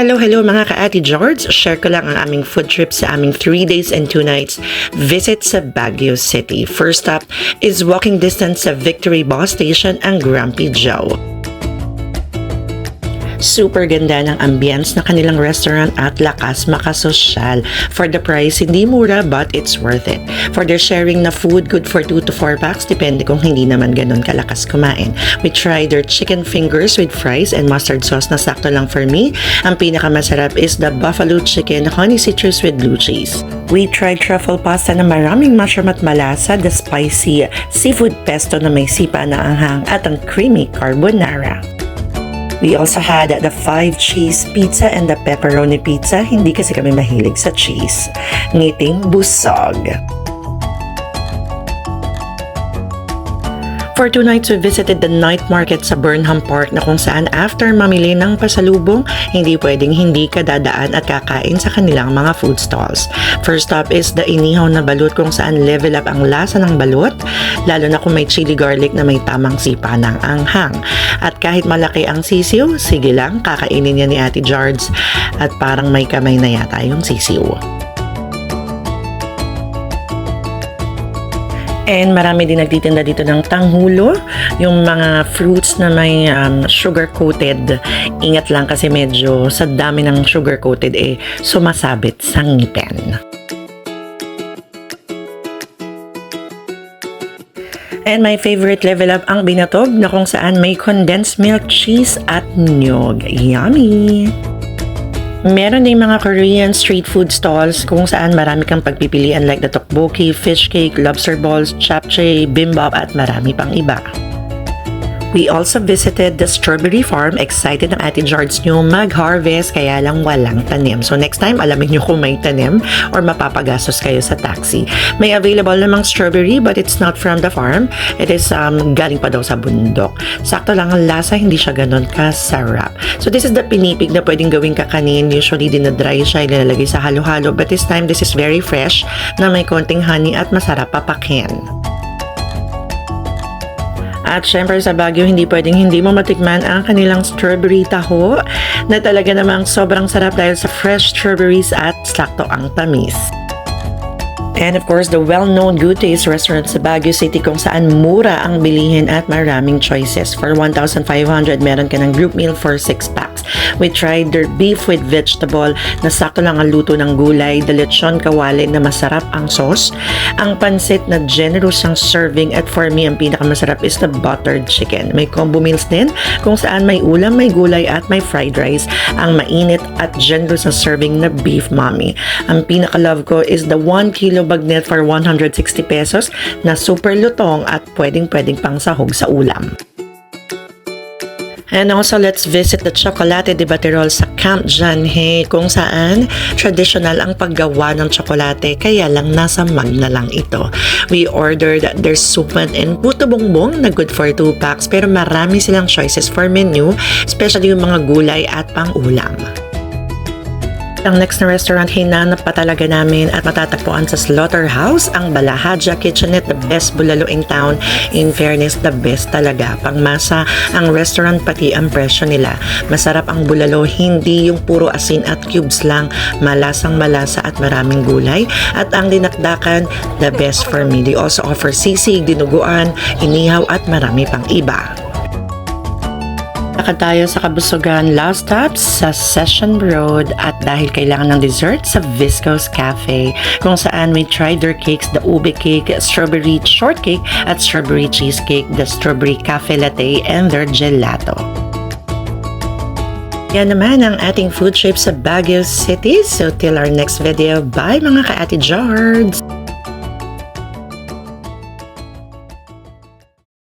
Hello, hello mga ka-Ate George. Share ko lang ang aming food trip sa aming 3 days and 2 nights visit sa Baguio City. First up is walking distance sa Victory Bus Station ang Grumpy Joe. Super ganda ng ambience na kanilang restaurant at lakas makasosyal. For the price, hindi mura but it's worth it. For their sharing na food, good for 2 to 4 packs, depende kung hindi naman ganun kalakas kumain. We tried their chicken fingers with fries and mustard sauce na sakto lang for me. Ang pinakamasarap is the buffalo chicken honey citrus with blue cheese. We tried truffle pasta na maraming mushroom at malasa, the spicy seafood pesto na may sipa na anghang at ang creamy carbonara. We also had the five cheese pizza and the pepperoni pizza. Hindi kasi kami mahilig sa cheese. Ngiting busog. For two nights, we visited the night market sa Burnham Park na kung saan after mamili ng pasalubong, hindi pwedeng hindi ka dadaan at kakain sa kanilang mga food stalls. First up is the inihaw na balut kung saan level up ang lasa ng balut, lalo na kung may chili garlic na may tamang sipa ng anghang. At kahit malaki ang sisiw, sige lang, kakainin niya ni Ate Jards at parang may kamay na yata yung sisiw. And marami din nagtitinda dito ng tanghulo, yung mga fruits na may um, sugar-coated. Ingat lang kasi medyo sa dami ng sugar-coated eh sumasabit sa ngipin. And my favorite level up ang binatog na kung saan may condensed milk cheese at nyog. Yummy! Meron din mga Korean street food stalls kung saan marami kang pagpipilian like the tteokbokki, fish cake, lobster balls, japchae, bimbap at marami pang iba. We also visited the strawberry farm. Excited ang Ate George nyo mag-harvest kaya lang walang tanim. So next time, alamin nyo kung may tanim or mapapagastos kayo sa taxi. May available namang strawberry but it's not from the farm. It is um, galing pa daw sa bundok. Sakto lang ang lasa, hindi siya ganun kasarap. So this is the pinipig na pwedeng gawing kakanin. Usually dinadry siya, ilalagay sa halo-halo. But this time, this is very fresh na may konting honey at masarap papakin. At syempre sa Baguio, hindi pwedeng hindi mo matikman ang kanilang strawberry taho na talaga namang sobrang sarap dahil sa fresh strawberries at sakto ang tamis. And of course, the well-known Good restaurant sa Baguio City kung saan mura ang bilihin at maraming choices. For 1,500, meron ka ng group meal for 6 packs. We tried their beef with vegetable na sakto lang ang luto ng gulay, the lechon kawali na masarap ang sauce, ang pansit na generous ang serving at for me, ang pinakamasarap is the buttered chicken. May combo meals din kung saan may ulam, may gulay at may fried rice. Ang mainit at generous na serving na beef mommy. Ang pinaka-love ko is the 1 kilo bagnet for 160 pesos na super lutong at pwedeng-pwedeng pang sahog sa ulam. And also, let's visit the Chocolate de Baterol sa Camp Janhe kung saan traditional ang paggawa ng tsokolate kaya lang nasa mag na lang ito. We ordered their suman and puto bongbong na good for 2 packs pero marami silang choices for menu, especially yung mga gulay at pang-ulam. Ang next na restaurant, hinanap pa talaga namin at matatagpuan sa Slaughterhouse, ang Balahaja Kitchenette, the best bulalo in town. In fairness, the best talaga. Pangmasa ang restaurant pati ang presyo nila. Masarap ang bulalo, hindi yung puro asin at cubes lang. Malasang malasa at maraming gulay. At ang dinakdakan, the best for me. They also offer sisig, dinuguan, inihaw at marami pang iba. Lakad tayo sa Kabusugan last stop sa Session Road at dahil kailangan ng dessert sa Visco's Cafe kung saan we tried their cakes, the ube cake, strawberry shortcake at strawberry cheesecake, the strawberry cafe latte and their gelato. Yan naman ang ating food trip sa Baguio City. So till our next video, bye mga ka-Ate Jards!